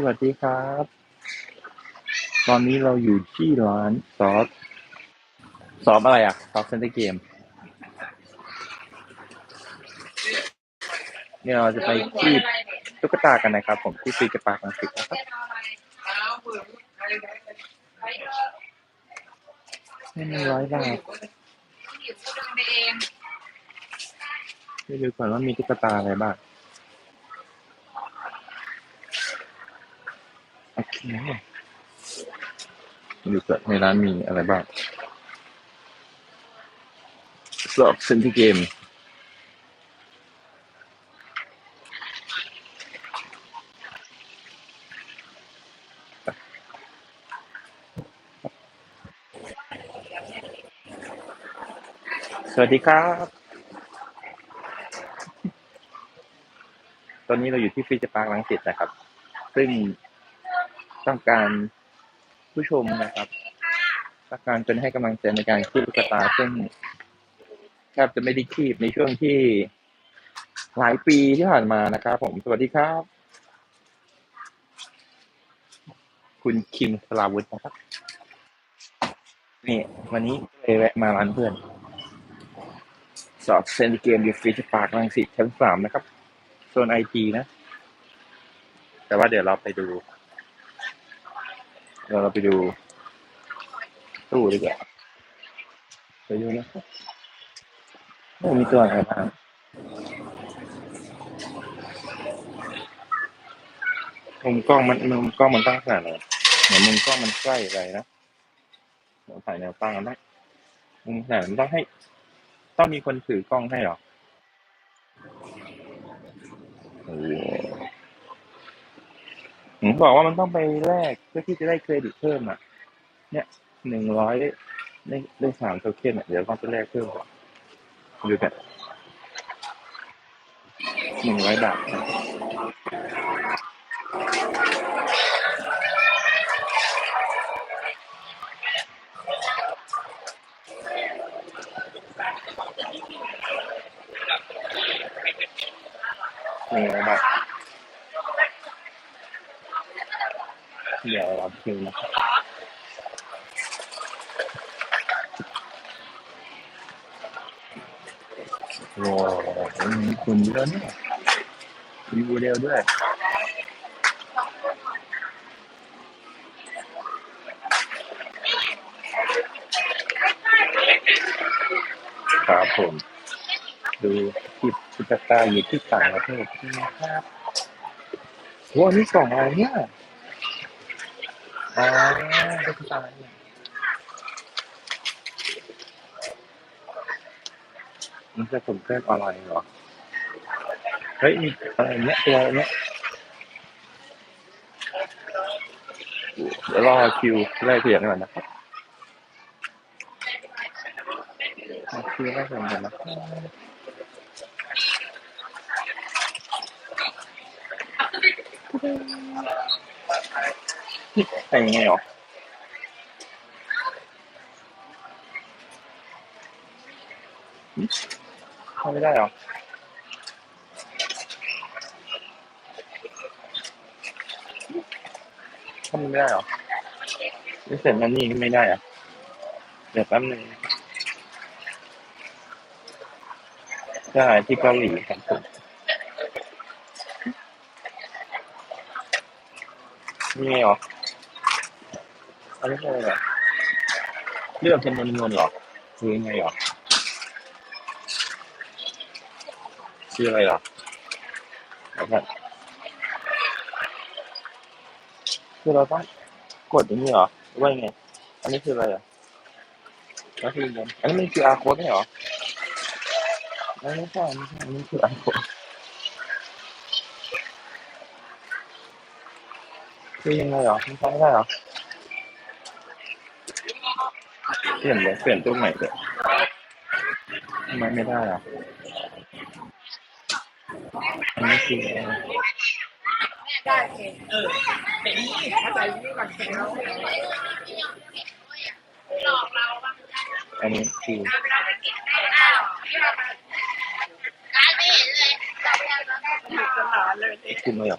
สวัสดีครับ ตอนนี้เราอยู่ที่ร้านซอสซอสอะไรอะซอสเซนเตอร์เกมเนี่ยเราจะไปที่ตุ๊กตากันนะครับ ผมที่ฟรีกระปากอังกฤษนะครับนี่มันร้อยบาทไปดูก่อนว่ามีตุ๊กตาอะไรบ้าง โอเค ดูก่อนในร้านมีอะไรบ้างสอบเซนติเกมสวัสดีครับ ตอนนี้เราอยู่ที่ฟิจอร์ปาร์คลังสิตนะครับ ซึ่ง ต้องการผู้ชมนะครับต้องการเป็นให้กำลังใจในการคีบตุ๊กตาซึ่งแทบจะไม่ได้คีบในช่วงที่หลายปีที่ผ่านมานะครับ ผมสวัสดีครับ คุณคิมสลาวุฒินะครับนี่วันนี้เลยแวะมาร้านเพื่อน สอบเซนติเกมดีฟิชปาร์คลังสิตชั้นสามนะครับ โซนไอทีนะ แต่ว่าเดี๋ยวเราไปดู เดี๋ยวเราไปดูตู้ดีกว่าไปดูนะครับโอ้มีตัวอะไรบ้างมุมกล้องมันมุมกล้องมันตั้งขนาดไหนเหมือนมุมกล้องมันใกล้อะไปนะเดี๋ยวถ่ายแนวตั้งกันนะมุมขนาดมันต้องให้ ต้องมีคนถือกล้องให้เหรอโอ้ ผมบอกว่ามันต้องไปแลกเพื่อที่จะได้เครดิตเพิ่มอะ เนี่ยหนึ่งร้อยได้ได้สามโทเค็นอะเดี๋ยวต้องไปแลกเพิ่มก่อนดูกันหนึ่งร้อยบาทหนึ่งร้อยบาท เดี๋ยวรับคิวนะครับว้าวมีคนเยอะเนี่ยมีโมเดลด้วยครับผม ดูคลิปตุ๊กตาอยู่ที่ต่างประเทศนะครับวันนี่กล่องอะไรเนี่ย อ๋อตุ๊กตาเนี่ยมันจะสมเพื่อนออนไลน์เหรอ เฮ้ยมีอะไรเนี้ยตัวเนี้ยเดี๋ยวรอคิวแรกเสียงก่อนนะครับรอคิวแรกเสียงก่อนนะครับ ใส่ยังไงหรอเข้าไม่ได้หรอทำไม่ได้หรอไม่เสร็จนั่นนี่ไม่ได้เหรอะเดี๋ยวแป๊บนึงใช่ที่เกาหลีครับผมนี่ไงหรอ อันนี้คืออะไรเหรอเลือกเป็นนวลๆเหรอหรือยังไงหรอชื่ออะไรเหรอแล้วกันคือเราต้องกดอย่างนี้เหรอว่ายังไง อันนี้คืออะไรอะแล้วคือยังอันนี้มันคือ R code ไม่เหรอไม่ไม่ใช่ไม่ใช่อันนี้คือ R code คือยังไงเหรอมันใช้ไม่ได้เหรอ เปลี่ยนเลยเปลี่ยนตัวใหม่เลยทำไมไม่ได้อะอันนี้คืออะไรได้เออเป็นนี่ถ้าใจนี่ก่อนเสร็จแล้วอันนี้คือหยุดตลอดเลยคือไม่เหรอ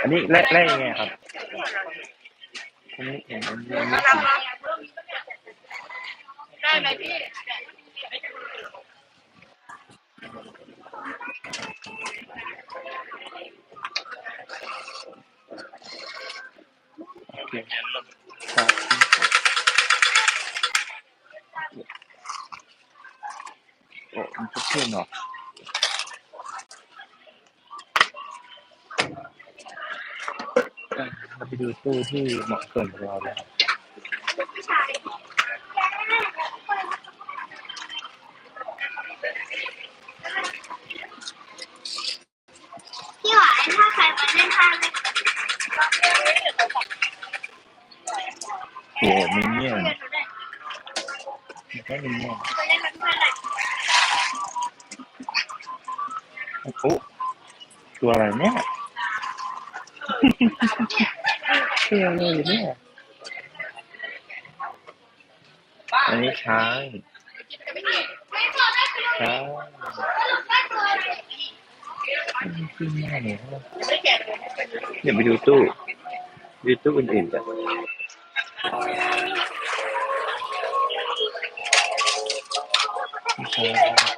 อันนี้แร่แร่ยังไงครับอันนี้อันนี้อันนี้ ได้ไหมพี่โอเคครับโอ้มันชุบเพื่อนเหรออะเราไปดูตู้ที่เหมาะสมกับเราแล้วพี่ ไม่ใช่มินเนี่ยเล่นกับเพื่อนเลยโอ้ตัวอะไรเนี่ยตัวอะไรเนี่ยอันนี้ช้างช้างนี่เลยเดี๋ยวไปดูตู้ดูตู้อื่นๆกัน ช้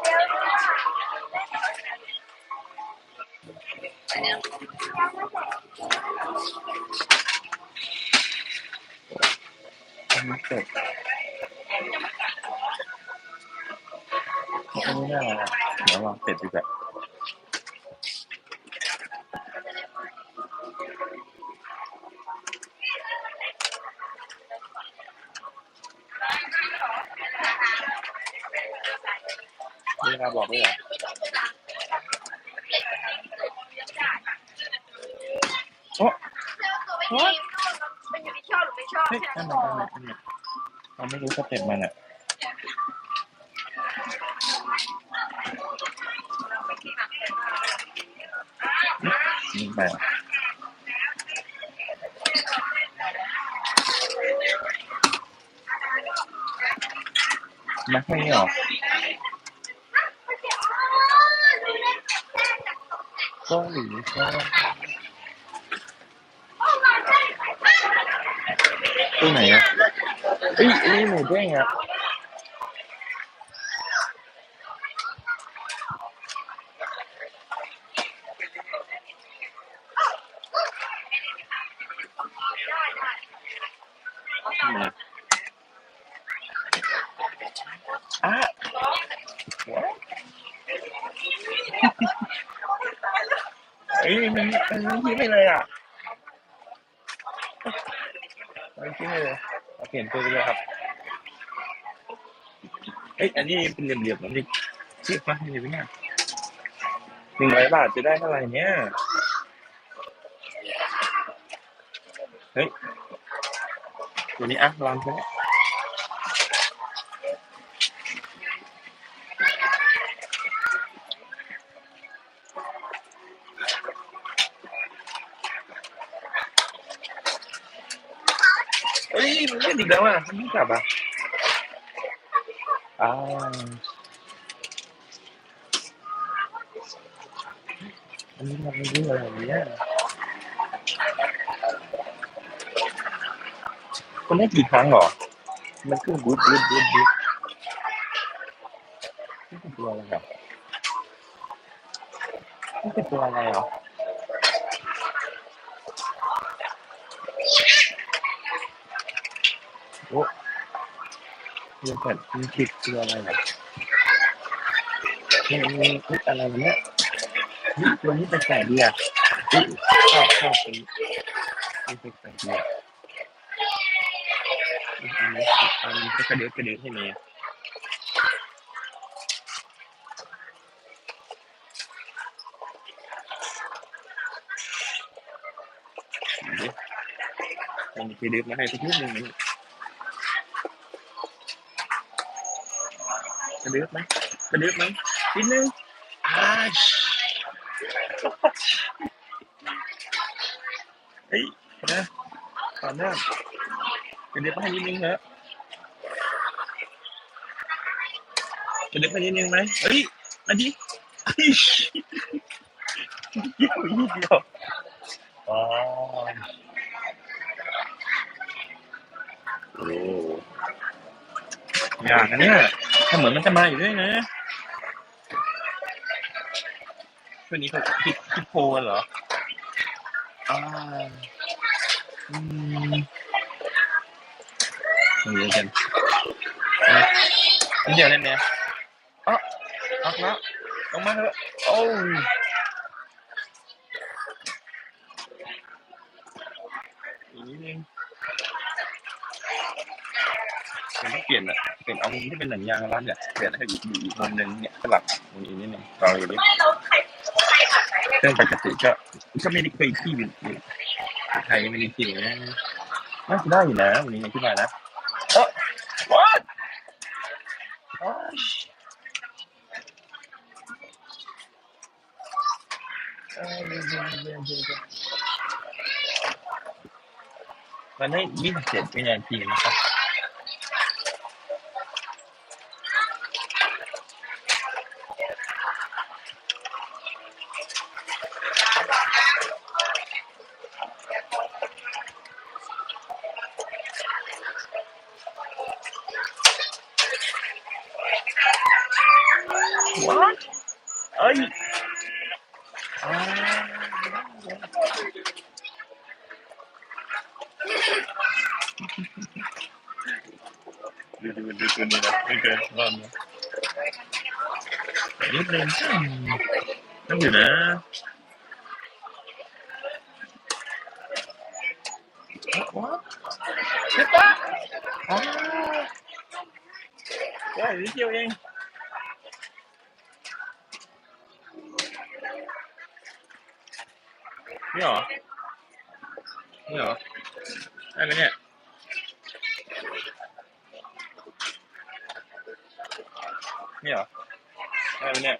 นี่แบบมาให้หรอเกาหลีใช่ตัวไหนอะเอ้ยอันนี่หมูเด้งอะอะเอ้ยมันมันมันทิ้งไปเลยอะ มันทิ้งไปเลยเอาเปลี่ยนตัวไปเลยครับเอ้ยอันนี้เป็นเหลี่ยมๆแบบนี้เรียกว่าอะไรวะเนี่ยหนึ่งร้อยบาทจะได้เท่าไหร่เนี่ยเฮ้ยตัวนี้อะลองใช่ไหมเฮ้ย มันเล่นอีกแล้วอะมันไม่กลับอะอ้าวอันนี้มันไม่รู้อะไรเนี่ยคนได้กี่ครั้งหรอ มันคือบูทบูทบูทบูทนี่เป็นตัวอะไรอะนี่เป็นตัวอะไรอะอ้ เรื่องแบบมันคิดตัวอะไรอะนี่มันนี่อะไรวะเนี่ยนี่ตัวนี้เป็นแปลกดีอะชอบชอบตัวนี้เป็นแปลกดีอะอันนี้อันนี้กระเดือกกระเดือกให้เมียเดี๋ยวอันนี้กระเดือกมาให้สักนิดนึงนะ กระเดือกไหมกระเดือกไหมนิดนึงอ่าเฮ้ยนะต่อเนื่องกระเดือกมาให้นิดนึงเถอะกระเดือกมานิดนึงไหมเฮ้ยมาดิเฮ้ยนิดเดียวนิดเดียวอ๋อโอ้อย่างอันเนี้ย ถ้าเหมือนมันจะมาอยู่ด้วยนะช่วงนี้เขาคิดคิดโพลเหรออ่าอืมไม่รู้กันเดี๋ยวเดียวได้ไหมอ๋อออกแล้วลงมาเถอะโอ้ยอีกนิดนึงเดี๋ยวต้องเปลี่ยนอะ เปลี่ยนเอามุมที่เป็นหนังยางรัดเนี่ยเปลี่ยนให้อยู่อยู่อีกมุมหนึ่งเนี่ยสลับมุมอีกนิดนึงลองดูดิไม่เราไข่ไข่ผัดไหนเรื่องปกติก็ก็ไม่ได้เคยขี้อยู่อยู่ไทยไม่ได้ขี้นะน่าจะได้อยู่นะวันนี้ยังคิดมานะเออ what อ๋อเออเดี๋ยวเดี๋ยวเดี๋ยวเดี๋ยวเดี๋ยวมันให้ยี่สิบเจ็ดวินาทีนะครับ what เอ้ยอ่าดูดูดูตัวนี้นะไม่เคยรอบนะ นิดนึงอืมต้องอยู่นะว้าวใช่ปะอ๋อ ได้ไหเนี่ย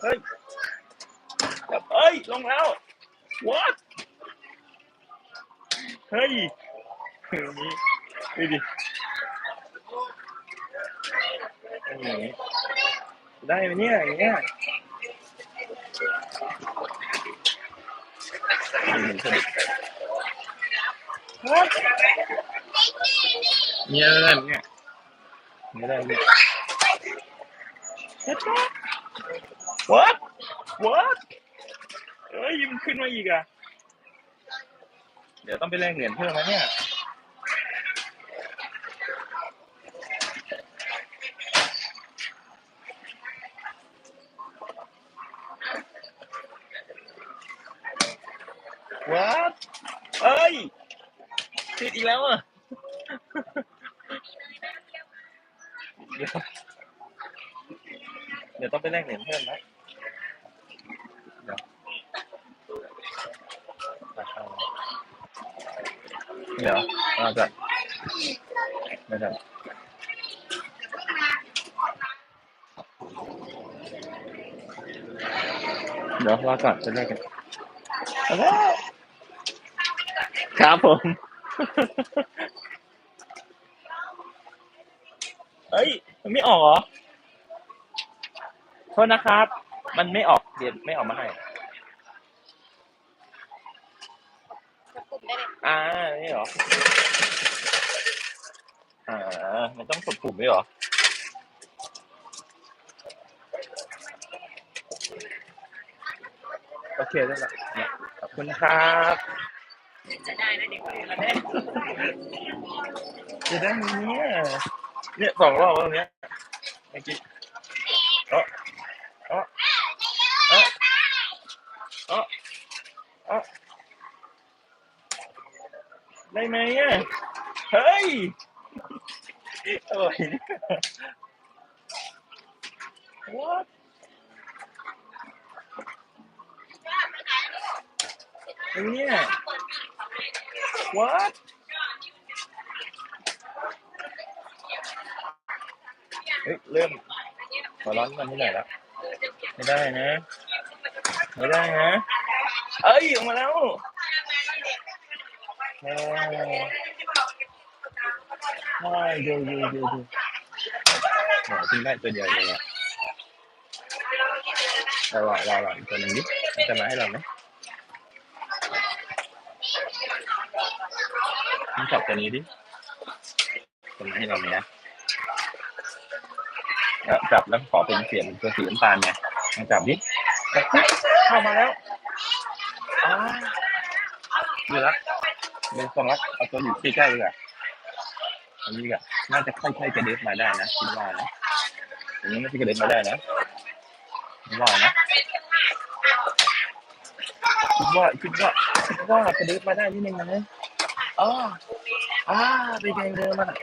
เฮ้ยเฮ้ย ลงแล้ว what เฮ้ยนี่ดูดิได้ไหมเนี่ยอย่างเงี้ย what เนี่ยอะเนี่ยไม่ได้เนี่ย what what เอ้ยมันขึ้นมาอีกอะ เดี๋ยวต้องไปแลกเหรียญเพิ่มนะเนี่ย what เอ้ยติดอีกแล้วอะ เดี๋ยวเดี๋ยวต้องไป แลกเหรียญเพิ่มนะเดี๋ยวราคาเดี๋ยวมาจัดไม่ได้เดี๋ยวรอก่อนจะแลกกันเอาแล้วครับผมเอ้ย มันไม่ออกเหรอ โทษนะครับ มันไม่ออกเดี๋ยวไม่ออกมาให้อ่านี่เหรอ อ่า มันต้องกดปุ่มด้วยเหรอ โอเคได้ละเนี่ยขอบคุณครับจะได้นะเด็กคนอื่นเราได้จะได้ไหมเนี่ยเนี่ยสองรอบแล้วตรงเนี้ยเมื่อกี้เออเออเออเออเออ ได้ไหมอะ เฮ้ยโอ้ย what ไอ้เนี่ย what เฮ้ยเริ่มขอร้อนกันที่ไหนแล้ว ไม่ได้นะ ไม่ได้นะ เอ้ยออกมาแล้ว เฮ้ยเฮ้ยดูดูดูดูโหทิ้งได้ตัวเดียวเลยอะเรารอรอรออีกตัวหนึ่งดิมันจะมาให้เราไหมมันจับตัวนี้ดิจะมาให้เราไหมนะเอาจับแล้วขอเป็นเสียงตัวสีน้ำตาลไงมาจับดิจับปุ๊บเข้ามาแล้วอ้าวดูละ เป็นสองละเอาตัวอยู่ใกล้ๆเลยอะอันนี้ก็น่าจะค่อยๆกระเด็บมาได้นะคิดว่านะอันนี้น่าจะกระเด็บมาได้นะคิดว่านะคิดว่าคิดว่าคิดว่ากระดึ๊บมาได้นิดนึงนะอ๋ออ่าไปแกงเดิมมันอะ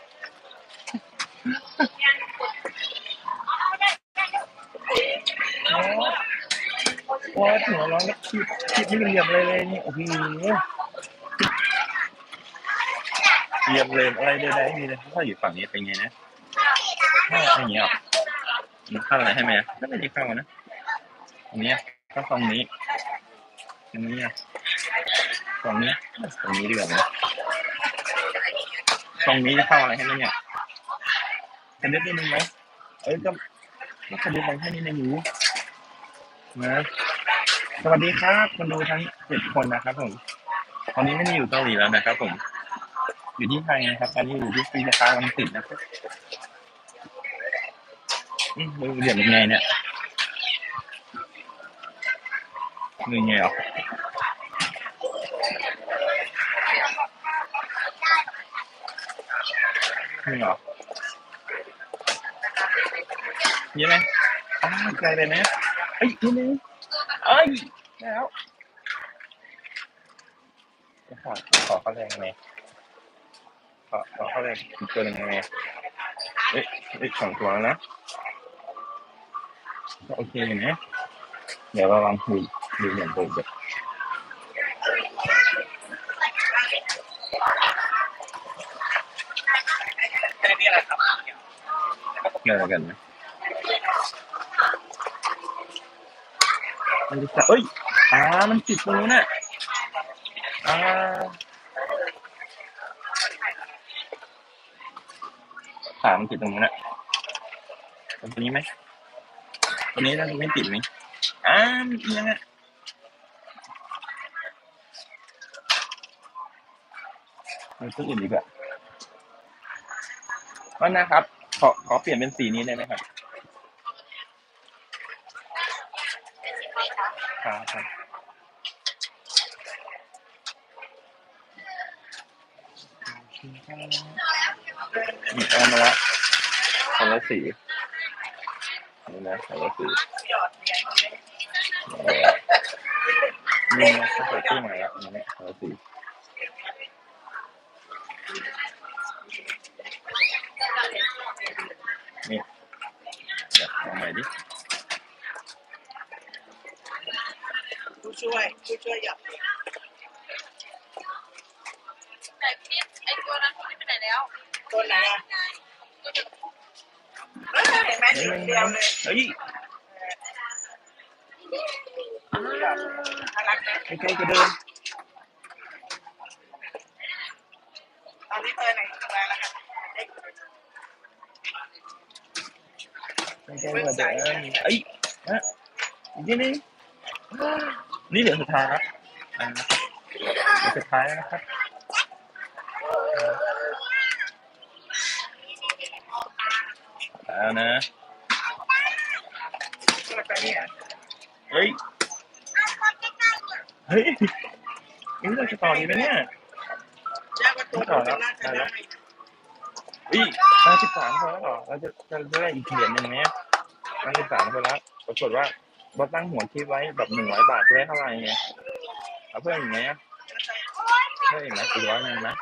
โอ้โหหัวร้องแล้วคิดคิดไม่เหลี่ยมเลยเลยนี่โอ้โห เงียมเลยอะไรใดๆมีเลยถ้าอยู่ฝั่งนี้เป็นไงนะถ้าอย่างเงี้ยหรอมันเข้าอะไรให้ไหมก็ไม่ได้เข้าวนะอันเนี้ยเขาตรงนี้ตรงนี้อะตรงนี้ตรงนี้ดีกว่าไหมตรงนี้จะเข้าอะไรให้ไหมเนี่ยกระเด็บนิดนึงไหมเอ้ยก็ก็กระเด็บไปแค่นี้ในหูนะสวัสดีครับคนดูทั้งเจ็ดคนนะครับผมตอนนี้ไม่ได้อยู่เกาหลีแล้วนะครับผม อยู่ที่ไทยนะครับตอนนี้อยู่ที่ฟรีสตาร์ลังสิตนะครับอืมมือเหลี่ยมยังไงเนี่ยมือยังไงเหรอนี่เหรอนี่ไหมอ้าวไกลไปไหมเอ้ยนี่นึงเอ้ยแล้วขอขอเขาแรงไหม ขอขอเข้าแรงอีกตัวหนึ่งไหมเอ้ยเอ้ยสองตัวแล้วนะก็โอเคอยู่นะเดี๋ยวเราลองคุยดูเหมือนเดิมเดี๋ยวแค่นี้แหละครับเจอกันไหมไม่รู้จักเอ้ยอ่ามันติดตรงนู้นน่ะอ่า ขามันติดตรงนู้นน่ะตรงนี้ไหมตรงนี้น่าจะไม่ติดไหมอ้ามันเอียงอะมันตัวอื่นดีกอะว่านะครับ ขอขอเปลี่ยนเป็นสีนี้ได้ไหมครับครับนี่เอามาละ สีนี่นะคนละสีหยอดเหรียญเลยเอนี่นะเขาใส่ตู้มาแล้วนนี้คนละสีนี่เดี๋ยวเอาใหม่ดิผู้ช่วยผู้ช่วยหยอดไหนพี่ไอตัวนั้นพี่ไปไหนแล้วตัวไหนอะ อ้ยเห็นไหมเฮ้สียเดียวเลยเฮ้ยน่ารักนะ ใกล้ๆจะ เดินตอนนี้เตยไหนทำงานแล้วครับเด็กใกล้ๆจะเดินเอ้ยฮะอีกนิดนึงนี่เดี๋ยวสุดท้ายแล้วอ่าเดี๋ยวสุดท้ายแล้วนะครับแล้วนะตัวไปเนี่ยเฮ้ยเฮ้ยนี่เราจะต่อดีไหมเนี่ยยากกว่าตัวตัวน่าจะได้เฮ้ยมาสิบสามคนแล้วเหรอเราจะจะได้อีกเหรียญหนึ่งไหมมาสิบสามคนแล้วปรากฏว่าเราตั้งหัวคิดไว้แบบหนึ่งร้อยบาทจะได้เท่าไหร่ไงเอาเพิ่มอีกไหมอะเพิ่มอีกไหมอีกร้อยหนึ่งนะ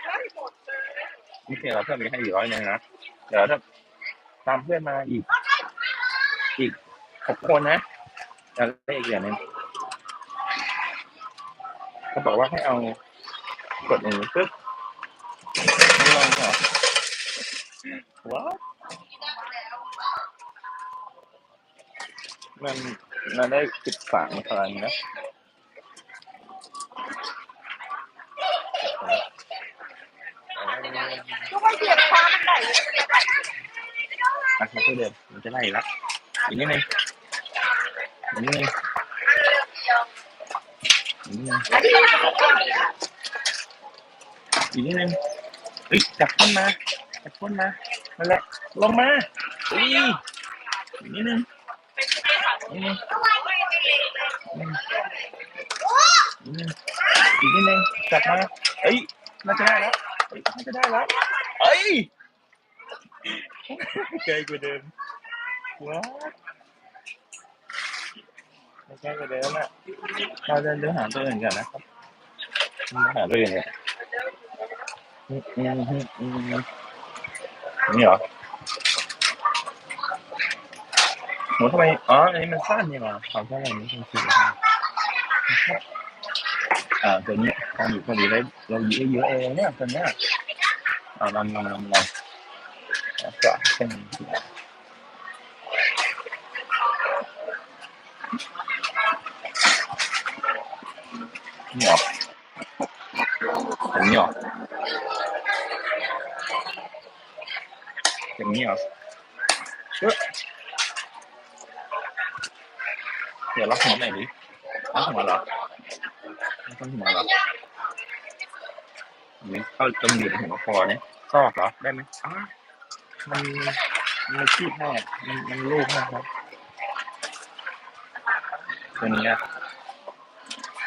นี่คือเราเพิ่มอีกให้อีกร้อยหนึ่งนะเดี๋ยวถ้าตามเพื่อนมาอีก อีก หกคนนะจะได้อีกเหรียญหนึ่งเขาบอกว่าให้เอากดอย่างนี้ปึ๊บลองเหรอว้าวมันมันได้สิบสามครั้งนะทุกคนเหยียบฟ้ามันไหลอะเขาเดิมมันจะไล่ล้วอีกนิดนึง นิดนึงอีกนิดนึงอีกนิดนึงเฮ้ยจับต้นมาจับต้นมานั่นแหละลงมาอุ้ยอีกนิดนึงอีกนิดนึงอีกนิดนึงอีกนิดนึงจับมาเอ้ยน่าจะได้แล้วเอ้ยน่าจะได้แล้วเอ้ยไกลกว่าเดิมว้าไม่ใกล้กว่าเดิมอะเราจะเดินหาตัวอื่นก่อนนะครับเดินหา ตัวอื่นก่อนอืมอืมอืมอืมนี่เหรอหมูทำไมอ๋ออันนี้มันสั้นนี่หว่าความสั้นอะไรนี้เป็นสี่อ่าตัวนี้ตอนอยู่พอดีเลยเราเยอะเยอะเองเนี่ยตัวเนี้ยอ่าลองลองลองลองแล้วก็เส้น นี่เหรออย่างนี้เหรออย่างนี้เหรอเฮ้ยเดี๋ยวล็อกหัวหน่อยดิล็อกหัวเหรอล็อกหัวเหรอนนี้เข้าจนอยู่ในหัวคอเนี่ยซอกเหรอได้ไหมอ้ามันมันคีบแน่มันมันลูกแน่ครับตัวนี้อะตัวนี้เป็นไงเดี๋ยวเราดูเป็นไงเป็นไงตัดได้ไหมอ้าวทำไมหัวเนี่ยนะนี่นึงนี่นึงอืมอืมอีกนิดนึงกลับมาครับเอ๊ะอีกอ้าวเร็วอะไรเนี่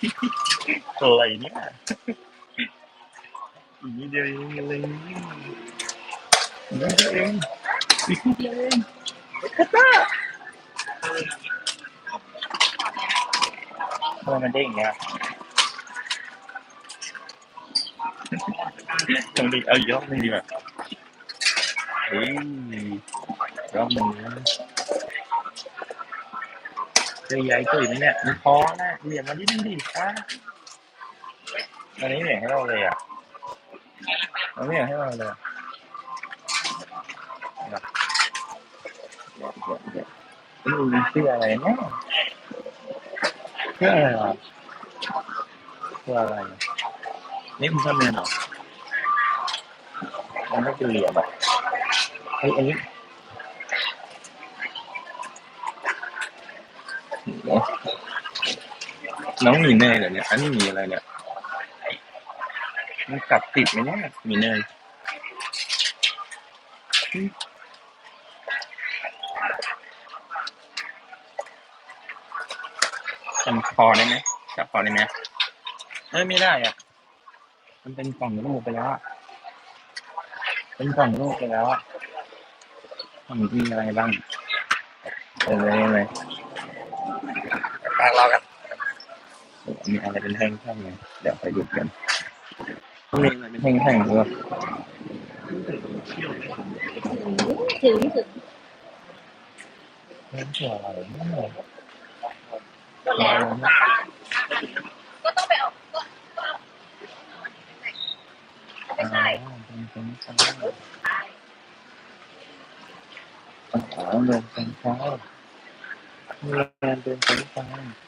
อีกนิดเดียวเองคัตตาทำไมมันเด้งอย่าง เงี้ยต้องดีเอายรอบหนึงนะเจอใหญ่ตัวอีกไหมเนี่ยมันพอนะเหลี่ยมมานิดนึงดิอะอันนี้เหลี่ยมให้เราเลยอะอันนี้เหลี่ยมให้เราเลยนี่มันชื่ออะไรเนี่ยชื่ออะไรวะชื่ออะไร นี่คุณชอบเรียนเหรอมันไม่เป็นเหลี่ยมอะเฮ้ยอันนี้ น้องมีเนยเหรอเนี่ย อันนี้มีอะไรเนี่ย มันกลับติดไหมเนี่ยมีเนยอืมจำคอได้ไหมจับคอได้ไหมเอ้ยไม่ได้อะ มันเป็นกล่องลูกไปแล้วอะเป็นกล่องลูกไปแล้วอะมันมีอะไรบ้างเออเลยเลยตั้งรอกัน มีอะไรเป็นแท่งๆไหมเดี๋ยวไปดูกันมีอะไรเป็นแท่งๆหรือเปล่าถึงถึงเรื่องเกี่ยวอะไรเนี่ยก็แล้วก็ต้องไปออกก็ไม่ใช่อ๋อเป็นเป็นเป็นอ๋อเดินเป็นฟ้าเดินเป็นเป็นฟ้าแต่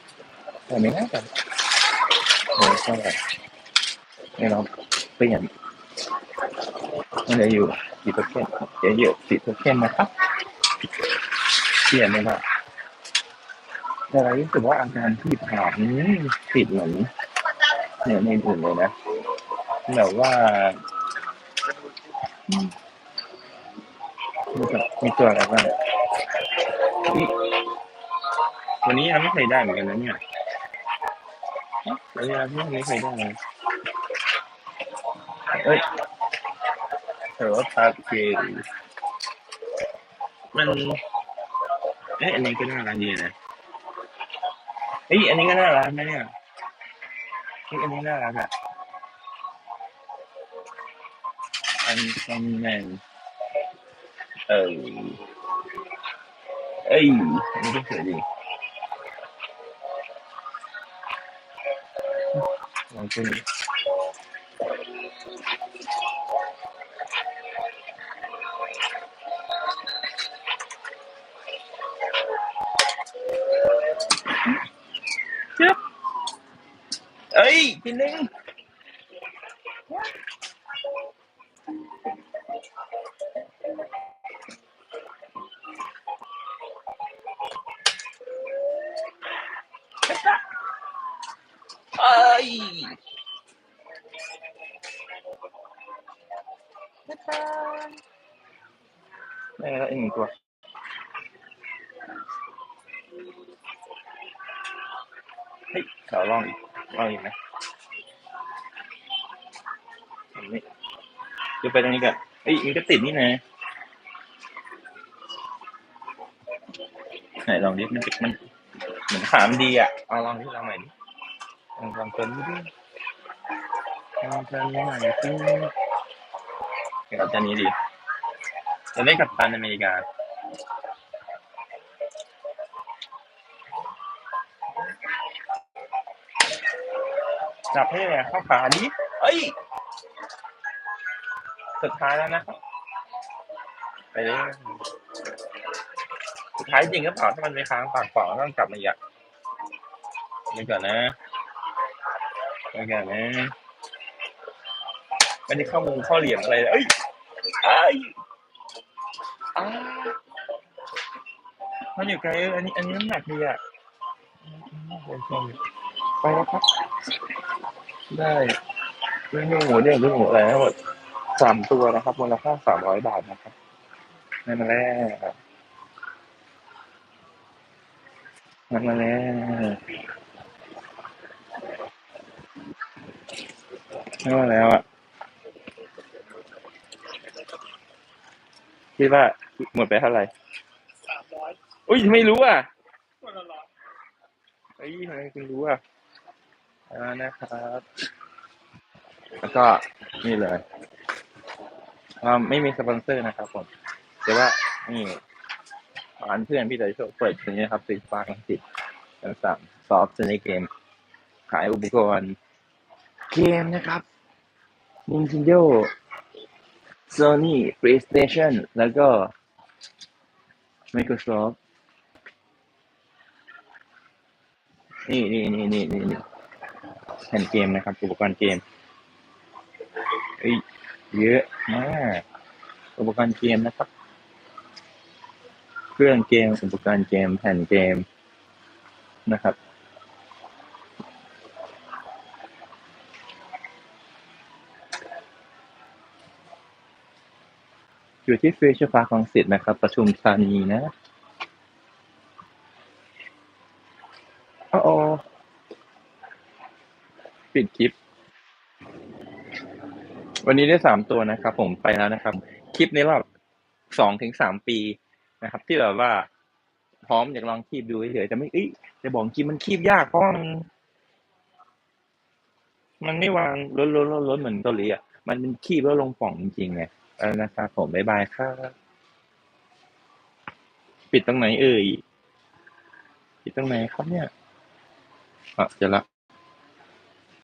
ไม่น่าจะโอ้ใช่เนี่ยเราเปลี่ยนมันจะอยู่กี่เปอร์เซ็นเดี๋ยวอยู่สิบเปอร์เซ็นนะครับเปลี่ยนเลยนะแต่เรารู้สึกว่าอาการที่ผ่านนี้ติดเหมือนเนี่ยในอื่นเลยนะแบบว่ามีตัวมีตัวอะไรบ้างวันนี้ยังไม่เคยได้เหมือนกันนะเนี่ย เอ๊ะวันนี้เราไม่เคยได้เลยเอ้ยเออว่าพาเกลมันเอ๊ะอันนี้ก็น่ารักดีนะเอ้ยอันนี้ก็น่ารักนะเนี่ยเอ้ยอันนี้น่ารักอะอันซันแมนเออเอ้ยอันนี้ก็สวยดี ลองขึ้นจึ๊บ ไปตรงนี้กันเฮ้ยมันก็ติดนี่นะไหนลองดิมันมันเหมือนขามนดีอะเอาลองดิลองใหม่ดิลองลองเติมดิลองเติมใหม่ดิเดี๋ยวจะนี้ดีจะเล่นกับตันอเมริกาจับให้เลยเข้าขาดิเอ้ย สุดท้ายแล้วนะครับไปเลยสุดท้ายจริงก็เปล่าถ้ามันไปค้างปากเปล่าต้องกลับมาอีกอะเดี๋ยวก่อนนะเดี๋ยวก่อนนะไม่ได้เข้ามุมเข้าเหลี่ยมอะไรเลยเอ้ยไอ้ยอ้ามันอยู่ไกลอันนี้อันนี้น้ำหนักดีอะไปแล้วครับ ได้เรื่องหมูเนี่ยเรื่องหมูอะไรทั้งหมด สามตัวนะครับมูลค่าสามร้อยบาทนะครับนั่นมาแล้วนั่นมาแล้วนั่นมาแล้วอะคิดว่าหมดไปเท่าไหร่สามร้อยอุ้ยไม่รู้อะคนละร้อยเฮ้ยทำไมคุณรู้อะอ่านะครับ แล้วก็นี่เลย เราไม่มีสปอนเซอร์นะครับผมแต่ว่านี่ร้านเพื่อนพี่เต๋อโชว์เปิดตรงนี้นะครับซีฟาร์ลังสิตแล้วสั่งซอฟต์ในเกม ขายอุปกรณ์เกมนะครับ Nintendo Sony PlayStation แล้วก็ Microsoft นี่นี่นี่นี่นี่นี่แผ่นเกมนะครับ อุปกรณ์เกมเอ้ย เยอะมากอุปกรณ์เกมนะครับ เครื่องเกมอุปกรณ์เกมแผ่นเกมนะครับอยู่ที่ฟิวเจอร์พาร์คลังสิตนะครับ ประชุมธานีนะอ๋อปิดคลิป วันนี้ได้สามตัวนะครับผมไปแล้วนะครับ คลิปในรอบสองถึงสามปีนะครับ ที่แบบว่าพร้อมอยากลองคีบดูเฉยๆแต่ไม่เอ้ยจะบอกจริงมันคีบยากเพราะมันมันไม่วางล้นล้นล้นล้นเหมือนเกาหลีอะมันเป็นคีบแล้วลงป่องจริงๆไงเออนะครับผมบ๊ายบายครับปิดตรงไหนเอ่ยปิดตรงไหนครับเนี่ยอะเจะละ